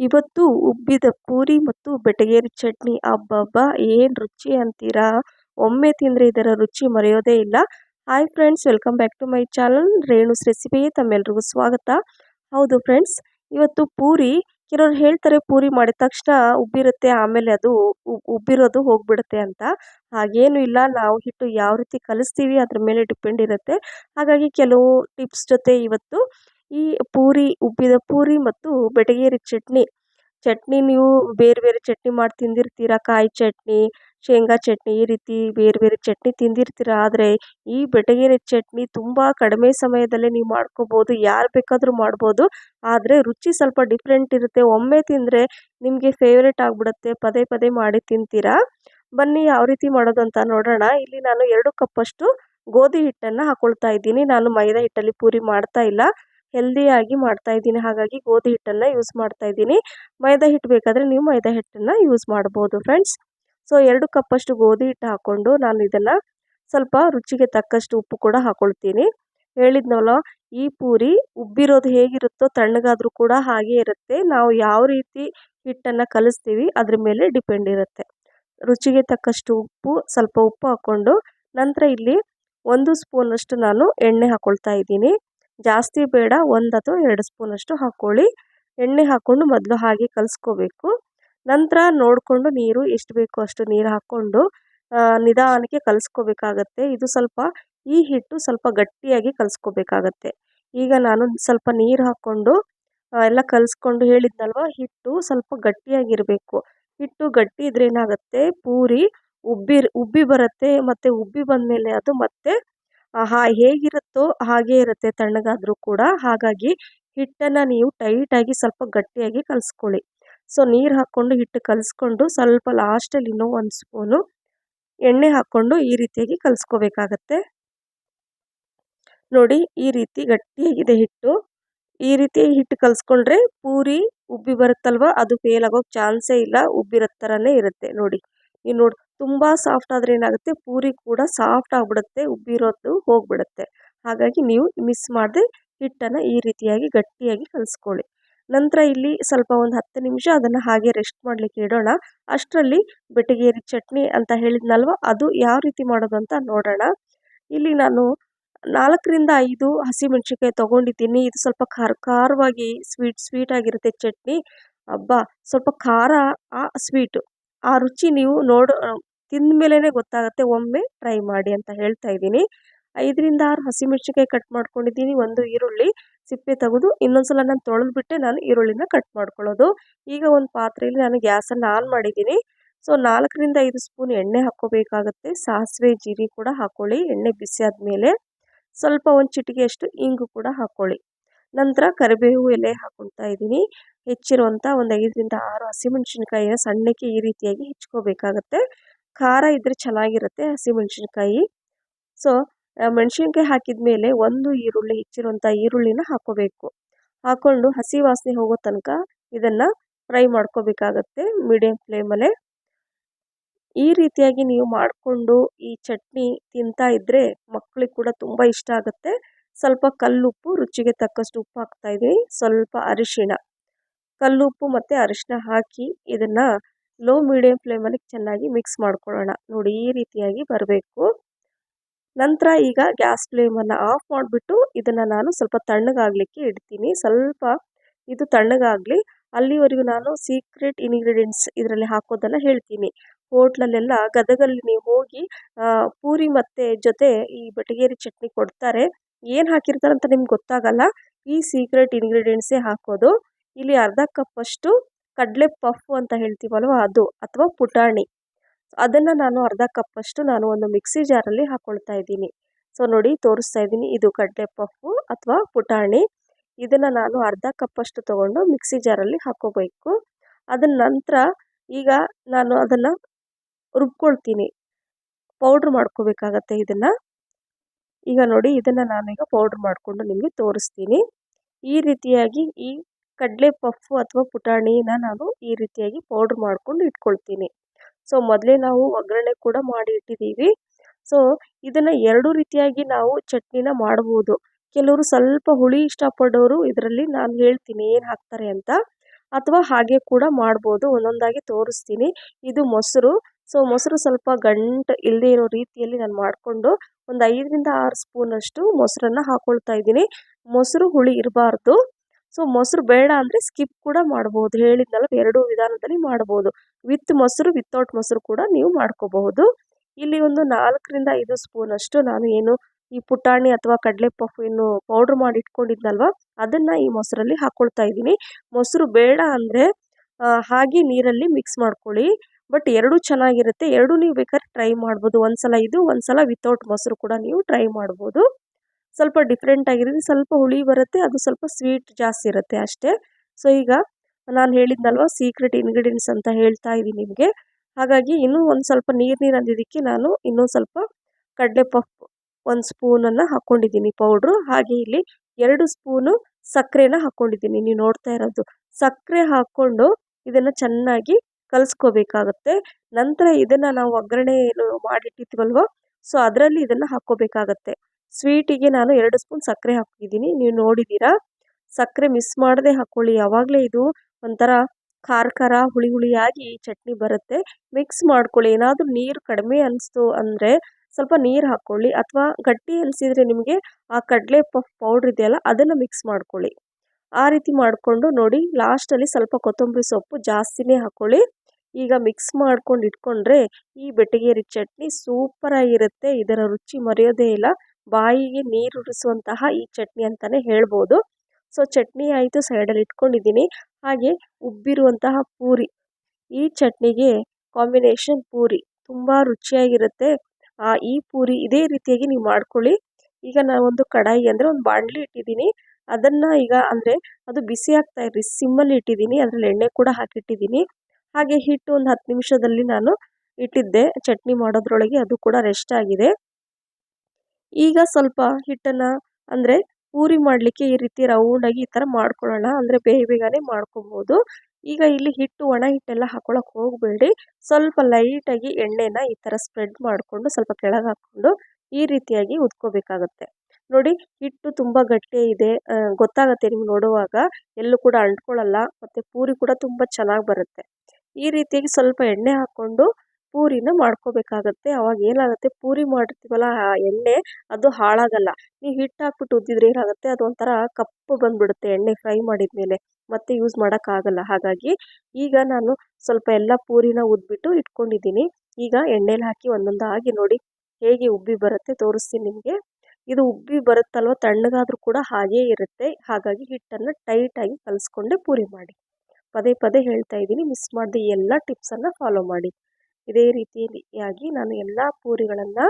ಇವತ್ತು ಉಬ್ಬಿದ ಪೂರಿ ಮತ್ತು ಬೆಟಗೇರಿ ಚಟ್ನಿ. ಅಬ್ಬಬ್ಬಾ, ಏನು ರುಚಿ ಅಂತೀರಾ? ಒಮ್ಮೆ ತಿಂದರೆ ಇದರ ರುಚಿ ಮರೆಯೋದೇ ಇಲ್ಲ. Hi friends, welcome back to my channel Renu's recipe. ತಮ್ಮೆಲ್ರಿಗೂ ಸ್ವಾಗತ. ಹೌದು ಫ್ರೆಂಡ್ಸ್, ಇವತ್ತು ಪೂರಿ, ಕೆಲವ್ರು ಹೇಳ್ತಾರೆ ಪೂರಿ ಮಾಡಿದ ತಕ್ಷಣ ಉಬ್ಬಿರುತ್ತೆ, ಆಮೇಲೆ ಅದು ಉಬ್ಬಿರೋದು ಹೋಗ್ಬಿಡುತ್ತೆ ಅಂತ. ಹಾಗೇನು ಇಲ್ಲ, ನಾವು ಹಿಟ್ಟು ಯಾವ ರೀತಿ ಕಲಿಸ್ತೀವಿ ಅದ್ರ ಮೇಲೆ ಡಿಪೆಂಡ್ ಇರುತ್ತೆ. ಹಾಗಾಗಿ ಕೆಲವು ಟಿಪ್ಸ್ ಜೊತೆ ಇವತ್ತು ಈ ಪೂರಿ, ಉಬ್ಬಿದ ಪೂರಿ ಮತ್ತು ಬೆಟಗೇರಿ ಚಟ್ನಿ. ಚಟ್ನಿ ನೀವು ಬೇರೆ ಬೇರೆ ಚಟ್ನಿ ಮಾಡಿ ತಿಂದಿರ್ತೀರ? ಕಾಯಿ ಚಟ್ನಿ, ಶೇಂಗಾ ಚಟ್ನಿ ಈ ರೀತಿ ಬೇರೆ ಬೇರೆ ಚಟ್ನಿ ತಿಂದಿರ್ತೀರ? ಆದರೆ ಈ ಬೆಟಗೇರಿ ಚಟ್ನಿ ತುಂಬ ಕಡಿಮೆ ಸಮಯದಲ್ಲೇ ನೀವು ಮಾಡ್ಕೋಬೋದು, ಯಾರು ಬೇಕಾದರೂ ಮಾಡ್ಬೋದು. ಆದರೆ ರುಚಿ ಸ್ವಲ್ಪ ಡಿಫ್ರೆಂಟ್ ಇರುತ್ತೆ. ಒಮ್ಮೆ ತಿಂದರೆ ನಿಮಗೆ ಫೇವ್ರೇಟ್ ಆಗಿಬಿಡುತ್ತೆ. ಪದೇ ಪದೇ ಮಾಡಿ ತಿಂತೀರಾ? ಬನ್ನಿ ಯಾವ ರೀತಿ ಮಾಡೋದು ಅಂತ ನೋಡೋಣ. ಇಲ್ಲಿ ನಾನು ಎರಡು ಕಪ್ಪಷ್ಟು ಗೋಧಿ ಹಿಟ್ಟನ್ನು ಹಾಕೊಳ್ತಾ ಇದ್ದೀನಿ. ನಾನು ಮೈದಾ ಹಿಟ್ಟಲ್ಲಿ ಪೂರಿ ಮಾಡ್ತಾ ಇಲ್ಲ. ಹೆಲ್ದಿಯಾಗಿ ಮಾಡ್ತಾ ಇದ್ದೀನಿ. ಹಾಗಾಗಿ ಗೋಧಿ ಹಿಟ್ಟನ್ನು ಯೂಸ್ ಮಾಡ್ತಾ ಇದ್ದೀನಿ. ಮೈದಾ ಹಿಟ್ಟು ಬೇಕಾದರೆ ನೀವು ಮೈದಾ ಹಿಟ್ಟನ್ನು ಯೂಸ್ ಮಾಡ್ಬೋದು ಫ್ರೆಂಡ್ಸ್ ಸೊ ಎರಡು ಕಪ್ಪಷ್ಟು ಗೋಧಿ ಹಿಟ್ಟು ಹಾಕ್ಕೊಂಡು ನಾನು ಇದನ್ನು ಸ್ವಲ್ಪ ರುಚಿಗೆ ತಕ್ಕಷ್ಟು ಉಪ್ಪು ಕೂಡ ಹಾಕ್ಕೊಳ್ತೀನಿ ಹೇಳಿದ್ನಲ್ಲ, ಈ ಪೂರಿ ಉಬ್ಬಿರೋದು ಹೇಗಿರುತ್ತೋ ತಣ್ಣಗಾದರೂ ಕೂಡ ಹಾಗೇ ಇರುತ್ತೆ. ನಾವು ಯಾವ ರೀತಿ ಹಿಟ್ಟನ್ನು ಕಲಿಸ್ತೀವಿ ಅದ್ರ ಮೇಲೆ ಡಿಪೆಂಡ್ ಇರುತ್ತೆ. ರುಚಿಗೆ ತಕ್ಕಷ್ಟು ಉಪ್ಪು, ಸ್ವಲ್ಪ ಉಪ್ಪು ಹಾಕ್ಕೊಂಡು ನಂತರ ಇಲ್ಲಿ ಒಂದು ಸ್ಪೂನಷ್ಟು ನಾನು ಎಣ್ಣೆ ಹಾಕ್ಕೊಳ್ತಾ ಇದ್ದೀನಿ. ಜಾಸ್ತಿ ಬೇಡ, ಒಂದು ಅಥವಾ ಎರಡು ಸ್ಪೂನಷ್ಟು ಹಾಕ್ಕೊಳ್ಳಿ ಎಣ್ಣೆ ಹಾಕ್ಕೊಂಡು ಮೊದಲು ಹಾಗೆ ಕಲಿಸ್ಕೋಬೇಕು. ನಂತರ ನೋಡಿಕೊಂಡು ನೀರು ಎಷ್ಟು ಬೇಕೋ ಅಷ್ಟು ನೀರು ಹಾಕ್ಕೊಂಡು ನಿಧಾನಕ್ಕೆ ಕಲಿಸ್ಕೋಬೇಕಾಗತ್ತೆ. ಇದು ಸ್ವಲ್ಪ ಈ ಹಿಟ್ಟು ಸ್ವಲ್ಪ ಗಟ್ಟಿಯಾಗಿ ಕಲಿಸ್ಕೋಬೇಕಾಗತ್ತೆ. ಈಗ ನಾನು ಸ್ವಲ್ಪ ನೀರು ಹಾಕ್ಕೊಂಡು ಎಲ್ಲ ಕಲಸ್ಕೊಂಡು ಹೇಳಿದ್ನಲ್ವ, ಹಿಟ್ಟು ಸ್ವಲ್ಪ ಗಟ್ಟಿಯಾಗಿರಬೇಕು. ಹಿಟ್ಟು ಗಟ್ಟಿ ಇದ್ರೆ ಏನಾಗುತ್ತೆ, ಪೂರಿ ಉಬ್ಬಿ ಉಬ್ಬಿ ಬರುತ್ತೆ, ಮತ್ತು ಉಬ್ಬಿ ಬಂದಮೇಲೆ ಅದು ಮತ್ತೆ ಹಾ ಹೇಗಿರುತ್ತೋ ಹಾಗೇ ಇರುತ್ತೆ ತಣ್ಣಗಾದರೂ ಕೂಡ. ಹಾಗಾಗಿ ಹಿಟ್ಟನ್ನು ನೀವು ಟೈಟಾಗಿ ಸ್ವಲ್ಪ ಗಟ್ಟಿಯಾಗಿ ಕಲಿಸ್ಕೊಳ್ಳಿ. ಸೊ ನೀರು ಹಾಕ್ಕೊಂಡು ಹಿಟ್ಟು ಕಲಸ್ಕೊಂಡು ಸ್ವಲ್ಪ ಲಾಸ್ಟಲ್ಲಿ ಇನ್ನೂ ಒಂದು ಸ್ಪೂನು ಎಣ್ಣೆ ಹಾಕ್ಕೊಂಡು ಈ ರೀತಿಯಾಗಿ ಕಲಿಸ್ಕೋಬೇಕಾಗತ್ತೆ. ನೋಡಿ, ಈ ರೀತಿ ಗಟ್ಟಿಯಾಗಿದೆ ಹಿಟ್ಟು. ಈ ರೀತಿ ಹಿಟ್ಟು ಕಲಸ್ಕೊಂಡ್ರೆ ಪೂರಿ ಉಬ್ಬಿ ಬರುತ್ತಲ್ವ? ಅದು ಫೇಲ್ ಆಗೋಕ್ಕೆ ಚಾನ್ಸೇ ಇಲ್ಲ. ಉಬ್ಬಿರೋ ಥರನೇ ಇರುತ್ತೆ. ನೋಡಿ, ನೀವು ನೋಡಿ ತುಂಬ ಸಾಫ್ಟ್ ಆದರೆ ಏನಾಗುತ್ತೆ? ಪೂರಿ ಕೂಡ ಸಾಫ್ಟ್ ಆಗಿಬಿಡುತ್ತೆ, ಉಬ್ಬಿರೋದು ಹೋಗ್ಬಿಡುತ್ತೆ. ಹಾಗಾಗಿ ನೀವು ಮಿಸ್ ಮಾಡದೆ ಹಿಟ್ಟನ್ನು ಈ ರೀತಿಯಾಗಿ ಗಟ್ಟಿಯಾಗಿ ಕಲಿಸ್ಕೊಳ್ಳಿ. ನಂತರ ಇಲ್ಲಿ ಸ್ವಲ್ಪ ಒಂದು ಹತ್ತು ನಿಮಿಷ ಅದನ್ನು ಹಾಗೆ ರೆಸ್ಟ್ ಮಾಡಲಿಕ್ಕೆ ಇಡೋಣ. ಅಷ್ಟರಲ್ಲಿ ಬೆಟಗೇರಿ ಚಟ್ನಿ ಅಂತ ಹೇಳಿದ್ನಲ್ವ? ಅದು ಯಾವ ರೀತಿ ಮಾಡೋದು ಅಂತ ನೋಡೋಣ. ಇಲ್ಲಿ ನಾನು ನಾಲ್ಕರಿಂದ ಐದು ಹಸಿಮೆಣ್ಸಿನ್ಕಾಯಿ ತೊಗೊಂಡಿದ್ದೀನಿ. ಇದು ಸ್ವಲ್ಪ ಖಾರ ಖಾರವಾಗಿ ಸ್ವೀಟ್ ಸ್ವೀಟ್ ಆಗಿರುತ್ತೆ ಚಟ್ನಿ. ಹಬ್ಬ ಸ್ವಲ್ಪ ಖಾರ, ಆ, ಸ್ವೀಟು. ಆ ರುಚಿ ನೀವು ನೋಡು ತಿಂದ ಮೇಲೇ ಗೊತ್ತಾಗುತ್ತೆ, ಒಮ್ಮೆ ಟ್ರೈ ಮಾಡಿ ಅಂತ ಹೇಳ್ತಾ ಇದ್ದೀನಿ. ಐದರಿಂದ ಆರು ಹಸಿಮೆಣ್ಸಿನ್ಕಾಯಿ ಕಟ್ ಮಾಡ್ಕೊಂಡಿದ್ದೀನಿ. ಒಂದು ಈರುಳ್ಳಿ ಸಿಪ್ಪೆ ತೆಗೆದು ಇನ್ನೊಂದು ಸಲ ನಾನು ತೊಳೆದ್ಬಿಟ್ಟೆ, ನಾನು ಈರುಳ್ಳಿನ ಕಟ್ ಮಾಡ್ಕೊಳ್ಳೋದು. ಈಗ ಒಂದು ಪಾತ್ರೆಯಲ್ಲಿ ನಾನು ಗ್ಯಾಸನ್ನು ಆನ್ ಮಾಡಿದ್ದೀನಿ. ಸೊ ನಾಲ್ಕರಿಂದ ಐದು ಸ್ಪೂನ್ ಎಣ್ಣೆ ಹಾಕ್ಕೋಬೇಕಾಗತ್ತೆ. ಸಾಸಿವೆ, ಜೀರಿ ಕೂಡ ಹಾಕ್ಕೊಳ್ಳಿ ಎಣ್ಣೆ ಬಿಸಿ ಆದಮೇಲೆ ಸ್ವಲ್ಪ ಒಂದು ಚಿಟಿಕೆಯಷ್ಟು ಇಂಗು ಕೂಡ ಹಾಕ್ಕೊಳ್ಳಿ ನಂತರ ಕರಿಬೇವು ಎಲೆ ಹಾಕೊಳ್ತಾ ಇದ್ದೀನಿ. ಹೆಚ್ಚಿರುವಂಥ ಒಂದು ಐದರಿಂದ ಆರು ಹಸಿಮೆಣ್ಸಿನ್ಕಾಯಿನ ಸಣ್ಣಕ್ಕೆ ಈ ರೀತಿಯಾಗಿ ಹೆಚ್ಕೋಬೇಕಾಗತ್ತೆ. ಖಾರ ಇದ್ದರೆ ಚೆನ್ನಾಗಿರುತ್ತೆ ಹಸಿಮೆಣ್ಸಿನ್ಕಾಯಿ ಸೊ ಮೆಣಸಿನ್ಕಾಯಿ ಹಾಕಿದ ಮೇಲೆ ಒಂದು ಈರುಳ್ಳಿ ಹೆಚ್ಚಿರುವಂಥ ಈರುಳ್ಳಿನ ಹಾಕ್ಕೋಬೇಕು ಹಾಕ್ಕೊಂಡು ಹಸಿ ವಾಸನೆ ಹೋಗೋ ತನಕ ಇದನ್ನು ಫ್ರೈ ಮಾಡ್ಕೋಬೇಕಾಗತ್ತೆ ಮೀಡಿಯಮ್ ಫ್ಲೇಮಲ್ಲೇ. ಈ ರೀತಿಯಾಗಿ ನೀವು ಮಾಡಿಕೊಂಡು ಈ ಚಟ್ನಿ ತಿಂತಾ ಇದ್ದರೆ ಮಕ್ಕಳಿಗೆ ಕೂಡ ತುಂಬ ಇಷ್ಟ ಆಗುತ್ತೆ. ಸ್ವಲ್ಪ ಕಲ್ಲುಪ್ಪು, ರುಚಿಗೆ ತಕ್ಕಷ್ಟು ಉಪ್ಪು ಹಾಕ್ತಾಯಿದ್ದೀನಿ ಸ್ವಲ್ಪ ಅರಿಶಿಣ. ಕಲ್ಲುಪ್ಪು ಮತ್ತು ಅರಿಶಿಣ ಹಾಕಿ ಇದನ್ನು ಲೋ ಮೀಡಿಯಮ್ ಫ್ಲೇಮಲ್ಲಿ ಚೆನ್ನಾಗಿ ಮಿಕ್ಸ್ ಮಾಡ್ಕೊಳ್ಳೋಣ. ನೋಡಿ, ಈ ರೀತಿಯಾಗಿ ಬರಬೇಕು. ನಂತರ ಈಗ ಗ್ಯಾಸ್ ಫ್ಲೇಮನ್ನು ಆಫ್ ಮಾಡಿಬಿಟ್ಟು ಇದನ್ನು ನಾನು ಸ್ವಲ್ಪ ತಣ್ಣಗಾಗಲಿಕ್ಕೆ ಇಡ್ತೀನಿ. ಸ್ವಲ್ಪ ಇದು ತಣ್ಣಗಾಗಲಿ, ಅಲ್ಲಿವರೆಗೂ ನಾನು ಸೀಕ್ರೆಟ್ ಇನ್ಗ್ರೀಡಿಯೆಂಟ್ಸ್ ಇದರಲ್ಲಿ ಹಾಕೋದನ್ನು ಹೇಳ್ತೀನಿ. ಹೋಟ್ಲಲ್ಲೆಲ್ಲ ಗದಗಲ್ಲಿ ನೀವು ಹೋಗಿ ಪೂರಿ ಮತ್ತು ಜೊತೆ ಈ ಬಟಗೇರಿ ಚಟ್ನಿ ಕೊಡ್ತಾರೆ. ಏನು ಹಾಕಿರ್ತಾರೆ ಅಂತ ನಿಮ್ಗೆ ಗೊತ್ತಾಗಲ್ಲ. ಈ ಸೀಕ್ರೆಟ್ ಇಂಗ್ರೀಡಿಯೆಂಟ್ಸೇ ಹಾಕೋದು. ಇಲ್ಲಿ ಅರ್ಧ ಕಪ್ಪಷ್ಟು ಕಡಲೆ ಪಫ್ ಅಂತ ಹೇಳ್ತೀವಲ್ವ ಅದು, ಅಥವಾ ಪುಟಾಣಿ. ಅದನ್ನು ನಾನು ಅರ್ಧ ಕಪ್ಪಷ್ಟು ನಾನು ಒಂದು ಮಿಕ್ಸಿ ಜಾರಲ್ಲಿ ಹಾಕ್ಕೊಳ್ತಾ ಇದ್ದೀನಿ. ಸೊ, ನೋಡಿ ತೋರಿಸ್ತಾ ಇದ್ದೀನಿ, ಇದು ಕಡಲೆ ಪಫು ಅಥವಾ ಪುಟಾಣಿ. ಇದನ್ನು ನಾನು ಅರ್ಧ ಕಪ್ಪಷ್ಟು ತೊಗೊಂಡು ಮಿಕ್ಸಿ ಜಾರಲ್ಲಿ ಹಾಕ್ಕೋಬೇಕು ಅದನ್ನ ನಂತರ ಈಗ ನಾನು ಅದನ್ನು ರುಬ್ಕೊಳ್ತೀನಿ. ಪೌಡ್ರ್ ಮಾಡ್ಕೋಬೇಕಾಗತ್ತೆ ಇದನ್ನು. ಈಗ ನೋಡಿ, ಇದನ್ನು ನಾನೀಗ ಪೌಡ್ರ್ ಮಾಡಿಕೊಂಡು ನಿಮಗೆ ತೋರಿಸ್ತೀನಿ. ಈ ರೀತಿಯಾಗಿ ಈ ಕಡಲೆ ಪಫ್ಫು ಅಥವಾ ಪುಟಾಣಿನ ನಾನು ಈ ರೀತಿಯಾಗಿ ಪೌಡ್ರ್ ಮಾಡ್ಕೊಂಡು ಇಟ್ಕೊಳ್ತೀನಿ. ಸೊ ಮೊದಲೇ ನಾವು ಒಗ್ಗರಣೆ ಕೂಡ ಮಾಡಿ ಇಟ್ಟಿದ್ದೀವಿ. ಸೊ ಇದನ್ನು ಎರಡು ರೀತಿಯಾಗಿ ನಾವು ಚಟ್ನಿನ ಮಾಡ್ಬೋದು. ಕೆಲವರು ಸ್ವಲ್ಪ ಹುಳಿ ಇಷ್ಟಪಡೋರು ಇದರಲ್ಲಿ ನಾನು ಹೇಳ್ತೀನಿ ಏನು ಹಾಕ್ತಾರೆ ಅಂತ. ಅಥವಾ ಹಾಗೆ ಕೂಡ ಮಾಡ್ಬೋದು, ಒಂದೊಂದಾಗಿ ತೋರಿಸ್ತೀನಿ. ಇದು ಮೊಸರು. ಸೊ ಮೊಸರು ಸ್ವಲ್ಪ ಗಂಟು ಇಲ್ಲದೆ ಇರೋ ರೀತಿಯಲ್ಲಿ ನಾನು ಮಾಡಿಕೊಂಡು ಒಂದು ಐದರಿಂದ ಆರು ಸ್ಪೂನಷ್ಟು ಮೊಸರನ್ನು ಹಾಕ್ಕೊಳ್ತಾ ಇದ್ದೀನಿ. ಮೊಸರು ಹುಳಿ ಇರಬಾರ್ದು. ಸೊ, ಮೊಸರು ಬೇಡ ಅಂದರೆ ಸ್ಕಿಪ್ ಕೂಡ ಮಾಡ್ಬೋದು ಹೇಳಿದ್ನಲ್ಲ, ಎರಡು ವಿಧಾನದಲ್ಲಿ ಮಾಡ್ಬೋದು ವಿತ್ ಮೊಸರು ವಿತೌಟ್ ಮೊಸರು ಕೂಡ ನೀವು ಮಾಡ್ಕೋಬಹುದು. ಇಲ್ಲಿ ಒಂದು ನಾಲ್ಕರಿಂದ ಐದು ಸ್ಪೂನಷ್ಟು ನಾನು ಏನು ಈ ಪುಟಾಣಿ ಅಥವಾ ಕಡಲೆ ಪಫ್ ಏನು ಪೌಡ್ರ್ ಮಾಡಿ ಇಟ್ಕೊಂಡಿದ್ನಲ್ವ, ಅದನ್ನು ಈ ಮೊಸರಲ್ಲಿ ಹಾಕ್ಕೊಳ್ತಾ ಇದ್ದೀನಿ. ಮೊಸರು ಬೇಡ ಅಂದರೆ ಹಾಗೆ ನೀರಲ್ಲಿ ಮಿಕ್ಸ್ ಮಾಡ್ಕೊಳ್ಳಿ. ಬಟ್ ಎರಡೂ ಚೆನ್ನಾಗಿರುತ್ತೆ. ಎರಡೂ ನೀವು ಬೇಕಾದ್ರೆ ಟ್ರೈ ಮಾಡ್ಬೋದು. ಒಂದು ಸಲ ಇದು ಒಂದು ಸಲ ವಿತೌಟ್ ಮೊಸರು ಕೂಡ ನೀವು ಟ್ರೈ ಮಾಡ್ಬೋದು. ಸ್ವಲ್ಪ ಡಿಫ್ರೆಂಟ್ ಆಗಿರುತ್ತೆ. ಸ್ವಲ್ಪ ಹುಳಿ ಬರುತ್ತೆ, ಅದು ಸ್ವಲ್ಪ ಸ್ವೀಟ್ ಜಾಸ್ತಿ ಇರುತ್ತೆ ಅಷ್ಟೇ. ಸೊ ಈಗ ನಾನು ಹೇಳಿದ್ನಲ್ವ ಸೀಕ್ರೆಟ್ ಇಂಗ್ರೀಡಿಯೆಂಟ್ಸ್ ಅಂತ ಹೇಳ್ತಾ ಇದ್ದೀನಿ ನಿಮಗೆ. ಹಾಗಾಗಿ ಇನ್ನೂ ಒಂದು ಸ್ವಲ್ಪ ನೀರು ನೀರು ಅಂದಿದ್ದಕ್ಕೆ ನಾನು ಇನ್ನೂ ಸ್ವಲ್ಪ ಕಡಲೆ ಪಫ್ ಒಂದು ಸ್ಪೂನನ್ನು ಹಾಕ್ಕೊಂಡಿದ್ದೀನಿ ಪೌಡ್ರು ಹಾಗೆ ಇಲ್ಲಿ ಎರಡು ಸ್ಪೂನು ಸಕ್ಕರೆನ ಹಾಕ್ಕೊಂಡಿದ್ದೀನಿ ನೀವು ನೋಡ್ತಾ ಇರೋದು. ಸಕ್ಕರೆ ಹಾಕ್ಕೊಂಡು ಇದನ್ನು ಚೆನ್ನಾಗಿ ಕಲಿಸ್ಕೋಬೇಕಾಗತ್ತೆ. ನಂತರ ಇದನ್ನು ನಾವು ಒಗ್ಗರಣೆ ಏನು ಮಾಡಿಟ್ಟಿರ್ತೀವಲ್ವ ಸೊ ಅದರಲ್ಲಿ ಇದನ್ನು ಹಾಕ್ಕೋಬೇಕಾಗತ್ತೆ. ಸ್ವೀಟಿಗೆ ನಾನು ಎರಡು ಸ್ಪೂನ್ ಸಕ್ಕರೆ ಹಾಕಿದ್ದೀನಿ ನೀವು ನೋಡಿದ್ದೀರಾ? ಸಕ್ಕರೆ ಮಿಸ್ ಮಾಡದೆ ಹಾಕ್ಕೊಳ್ಳಿ ಯಾವಾಗಲೇ ಇದು ಒಂಥರ ಖಾರ ಖಾರ ಹುಳಿ ಹುಳಿಯಾಗಿ ಚಟ್ನಿ ಬರುತ್ತೆ. ಮಿಕ್ಸ್ ಮಾಡ್ಕೊಳ್ಳಿ. ಏನಾದರೂ ನೀರು ಕಡಿಮೆ ಅನಿಸ್ತು ಅಂದರೆ ಸ್ವಲ್ಪ ನೀರು ಹಾಕ್ಕೊಳ್ಳಿ ಅಥವಾ ಗಟ್ಟಿ ಅನಿಸಿದರೆ ನಿಮಗೆ ಆ ಕಡಲೆ ಪಫ್ ಪೌಡ್ರ್ ಇದೆಯಲ್ಲ ಅದನ್ನು ಮಿಕ್ಸ್ ಮಾಡ್ಕೊಳ್ಳಿ. ಆ ರೀತಿ ಮಾಡಿಕೊಂಡು ನೋಡಿ ಲಾಸ್ಟಲ್ಲಿ ಸ್ವಲ್ಪ ಕೊತ್ತಂಬರಿ ಸೊಪ್ಪು ಜಾಸ್ತಿನೇ ಹಾಕ್ಕೊಳ್ಳಿ ಈಗ ಮಿಕ್ಸ್ ಮಾಡ್ಕೊಂಡು ಇಟ್ಕೊಂಡ್ರೆ ಈ ಬೆಟ್ಟಗೇರಿ ಚಟ್ನಿ ಸೂಪರಾಗಿರುತ್ತೆ. ಇದರ ರುಚಿ ಮರೆಯೋದೇ ಇಲ್ಲ. ಬಾಯಿಗೆ ನೀರು ಉರಿಸುವಂತಹ ಈ ಚಟ್ನಿ ಅಂತಲೇ ಹೇಳ್ಬೋದು. ಸೊ ಚಟ್ನಿ ಆಯಿತು ಸೈಡಲ್ಲಿ ಇಟ್ಕೊಂಡಿದ್ದೀನಿ. ಹಾಗೆ ಉಬ್ಬಿರುವಂತಹ ಪೂರಿ. ಈ ಚಟ್ನಿಗೆ ಕಾಂಬಿನೇಷನ್ ಪೂರಿ ತುಂಬ ರುಚಿಯಾಗಿರುತ್ತೆ. ಈ ಪೂರಿ ಇದೇ ರೀತಿಯಾಗಿ ನೀವು ಮಾಡ್ಕೊಳ್ಳಿ. ಈಗ ನಾವೊಂದು ಕಡಾಯಿ ಅಂದರೆ ಒಂದು ಬಾಂಡ್ಲಿ ಇಟ್ಟಿದ್ದೀನಿ. ಅದನ್ನು ಈಗ ಅಂದರೆ ಅದು ಬಿಸಿ ಆಗ್ತಾ ಇರಲಿ. ಸಿಮ್ಮಲ್ಲಿ ಇಟ್ಟಿದ್ದೀನಿ. ಅದರಲ್ಲಿ ಎಣ್ಣೆ ಕೂಡ ಹಾಕಿಟ್ಟಿದ್ದೀನಿ. ಹಾಗೆ ಹಿಟ್ಟು ಒಂದು ಹತ್ತು ನಿಮಿಷದಲ್ಲಿ ನಾನು ಇಟ್ಟಿದ್ದೆ. ಚಟ್ನಿ ಮಾಡೋದ್ರೊಳಗೆ ಅದು ಕೂಡ ರೆಸ್ಟ್ ಆಗಿದೆ. ಈಗ ಸ್ವಲ್ಪ ಹಿಟ್ಟನ್ನು ಅಂದರೆ ಪೂರಿ ಮಾಡಲಿಕ್ಕೆ ಈ ರೀತಿ ರೌಂಡಾಗಿ ಈ ಥರ ಮಾಡ್ಕೊಳ್ಳೋಣ. ಅಂದರೆ ಬೇಗ ಬೇಗನೆ ಮಾಡ್ಕೊಬೋದು. ಈಗ ಇಲ್ಲಿ ಹಿಟ್ಟು, ಒಣ ಹಿಟ್ಟೆಲ್ಲ ಹಾಕೊಳ್ಳೋಕೆ ಹೋಗಬೇಡಿ. ಸ್ವಲ್ಪ ಲೈಟಾಗಿ ಎಣ್ಣೆನ ಈ ಥರ ಸ್ಪ್ರೆಡ್ ಮಾಡಿಕೊಂಡು ಸ್ವಲ್ಪ ಕೆಳಗೆ ಹಾಕ್ಕೊಂಡು ಈ ರೀತಿಯಾಗಿ ಉದ್ಕೋಬೇಕಾಗತ್ತೆ. ನೋಡಿ, ಹಿಟ್ಟು ತುಂಬ ಗಟ್ಟಿ ಇದೆ. ಗೊತ್ತಾಗುತ್ತೆ ನಿಮ್ಗೆ ನೋಡುವಾಗ. ಎಲ್ಲೂ ಕೂಡ ಅಂಟ್ಕೊಳ್ಳಲ್ಲ. ಮತ್ತು ಪೂರಿ ಕೂಡ ತುಂಬ ಚೆನ್ನಾಗಿ ಬರುತ್ತೆ. ಈ ರೀತಿಯಾಗಿ ಸ್ವಲ್ಪ ಎಣ್ಣೆ ಹಾಕ್ಕೊಂಡು ಪೂರಿನ ಮಾಡ್ಕೋಬೇಕಾಗತ್ತೆ. ಅವಾಗ ಏನಾಗುತ್ತೆ? ಪೂರಿ ಮಾಡಿರ್ತೀವಲ್ಲ ಆ ಎಣ್ಣೆ, ಅದು ಹಾಳಾಗಲ್ಲ. ನೀವು ಹಿಟ್ಟು ಹಾಕ್ಬಿಟ್ಟು ಉದ್ದಿದ್ರೆ ಏನಾಗುತ್ತೆ? ಅದು ಒಂಥರ ಕಪ್ಪು ಬಂದುಬಿಡುತ್ತೆ ಎಣ್ಣೆ ಫ್ರೈ ಮಾಡಿದ ಮೇಲೆ ಮತ್ತೆ ಯೂಸ್ ಮಾಡೋಕ್ಕಾಗಲ್ಲ. ಹಾಗಾಗಿ ಈಗ ನಾನು ಸ್ವಲ್ಪ ಎಲ್ಲ ಪೂರಿನ ಉದ್ಬಿಟ್ಟು ಇಟ್ಕೊಂಡಿದ್ದೀನಿ. ಈಗ ಎಣ್ಣೆಲಿ ಹಾಕಿ ಒಂದೊಂದಾಗಿ ನೋಡಿ ಹೇಗೆ ಉಬ್ಬಿ ಬರುತ್ತೆ ತೋರಿಸ್ತೀನಿ ನಿಮಗೆ. ಇದು ಉಬ್ಬಿ ಬರುತ್ತಲ್ವ? ತಣ್ಣಗಾದರೂ ಕೂಡ ಹಾಗೇ ಇರುತ್ತೆ. ಹಾಗಾಗಿ ಹಿಟ್ಟನ್ನು ಟೈಟಾಗಿ ಕಲಿಸ್ಕೊಂಡೆ ಪೂರಿ ಮಾಡಿ. ಪದೇ ಪದೇ ಹೇಳ್ತಾ ಇದ್ದೀನಿ. ಮಿಸ್ ಮಾಡದೆ ಎಲ್ಲ ಟಿಪ್ಸನ್ನು ಫಾಲೋ ಮಾಡಿ. ಇದೇ ರೀತಿಯಾಗಿ ನಾನು ಎಲ್ಲ ಪೂರಿಗಳನ್ನು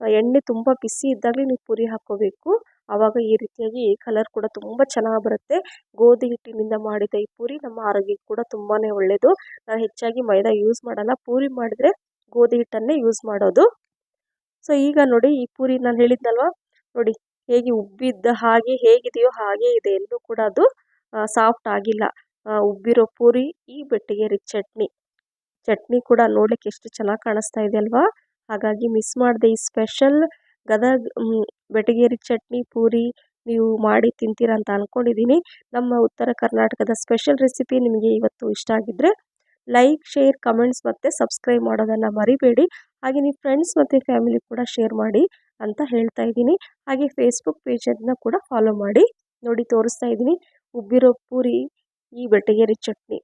ಎಣ್ಣೆ ತುಂಬ ಬಿಸಿ ಇದ್ದಾಗಲೇ ನೀವು ಪೂರಿ ಹಾಕ್ಕೋಬೇಕು ಆವಾಗ ಈ ರೀತಿಯಾಗಿ ಕಲರ್ ಕೂಡ ತುಂಬ ಚೆನ್ನಾಗಿ ಬರುತ್ತೆ. ಗೋಧಿ ಹಿಟ್ಟಿನಿಂದ ಮಾಡಿದ ಈ ಪೂರಿ ನಮ್ಮ ಆರೋಗ್ಯಕ್ಕೆ ಕೂಡ ತುಂಬಾ ಒಳ್ಳೆಯದು ನಾನು ಹೆಚ್ಚಾಗಿ ಮೈದಾ ಯೂಸ್ ಮಾಡಲ್ಲ. ಪೂರಿ ಮಾಡಿದ್ರೆ ಗೋಧಿ ಹಿಟ್ಟನ್ನೇ ಯೂಸ್ ಮಾಡೋದು. ಸೊ ಈಗ ನೋಡಿ ಈ ಪೂರಿ ನಾನು ಹೇಳಿದ್ನಲ್ವ? ನೋಡಿ ಹೇಗೆ ಉಬ್ಬಿದ್ದ ಹಾಗೆ ಹೇಗಿದೆಯೋ ಹಾಗೆ ಇದೆ. ಎಲ್ಲೂ ಕೂಡ ಅದು ಸಾಫ್ಟ್ ಆಗಿಲ್ಲ. ಉಬ್ಬಿರೋ ಪೂರಿ ಈ ಬೆಟ್ಟಿಗೆ ಬೆಟ್ಟಿಗೆರಿ ಚಟ್ನಿ. ಚಟ್ನಿ ಕೂಡ ನೋಡ್ಲಿಕ್ಕೆ ಎಷ್ಟು ಚೆನ್ನಾಗಿ ಕಾಣಿಸ್ತಾ ಇದೆ ಅಲ್ವಾ? ಹಾಗಾಗಿ ಮಿಸ್ ಮಾಡದೆ ಈ ಸ್ಪೆಷಲ್ ಗದಗ ಬೆಟಗೇರಿ ಚಟ್ನಿ, ಪೂರಿ ನೀವು ಮಾಡಿ ತಿಂತೀರ ಅಂತ ಅಂದ್ಕೊಂಡಿದ್ದೀನಿ ನಮ್ಮ ಉತ್ತರ ಕರ್ನಾಟಕದ ಸ್ಪೆಷಲ್ ರೆಸಿಪಿ ನಿಮಗೆ ಇವತ್ತು ಇಷ್ಟ ಆಗಿದ್ದರೆ ಲೈಕ್ ಶೇರ್ ಕಮೆಂಟ್ಸ್ ಮತ್ತು ಸಬ್ಸ್ಕ್ರೈಬ್ ಮಾಡೋದನ್ನು ಮರಿಬೇಡಿ. ಹಾಗೆ ನಿಮ್ಮ ಫ್ರೆಂಡ್ಸ್ ಮತ್ತು ಫ್ಯಾಮಿಲಿ ಕೂಡ ಶೇರ್ ಮಾಡಿ ಅಂತ ಹೇಳ್ತಾ ಇದ್ದೀನಿ. ಹಾಗೆ ಫೇಸ್ಬುಕ್ ಪೇಜನ್ನು ಕೂಡ ಫಾಲೋ ಮಾಡಿ. ನೋಡಿ, ತೋರಿಸ್ತಾ ಇದ್ದೀನಿ. ಉಬ್ಬಿರೋ ಪೂರಿ, ಈ ಬೆಟಗೇರಿ ಚಟ್ನಿ.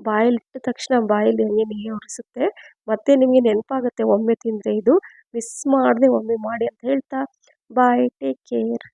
ಬಾಯಲ್ಲಿಟ್ಟ ತಕ್ಷಣ ಬಾಯಲ್ಲಿ ಹಂಗೆ ನೀರು ಉರಿಸುತ್ತೆ ಮತ್ತೆ ನಿಮಗೆ ನೆನಪಾಗುತ್ತೆ, ಒಮ್ಮೆ ತಿಂದರೆ ಇದು. ಮಿಸ್ ಮಾಡದೆ ಒಮ್ಮೆ ಮಾಡಿ ಅಂತ ಹೇಳ್ತಾ ಬಾಯ್ ಟೇಕ್ ಕೇರ್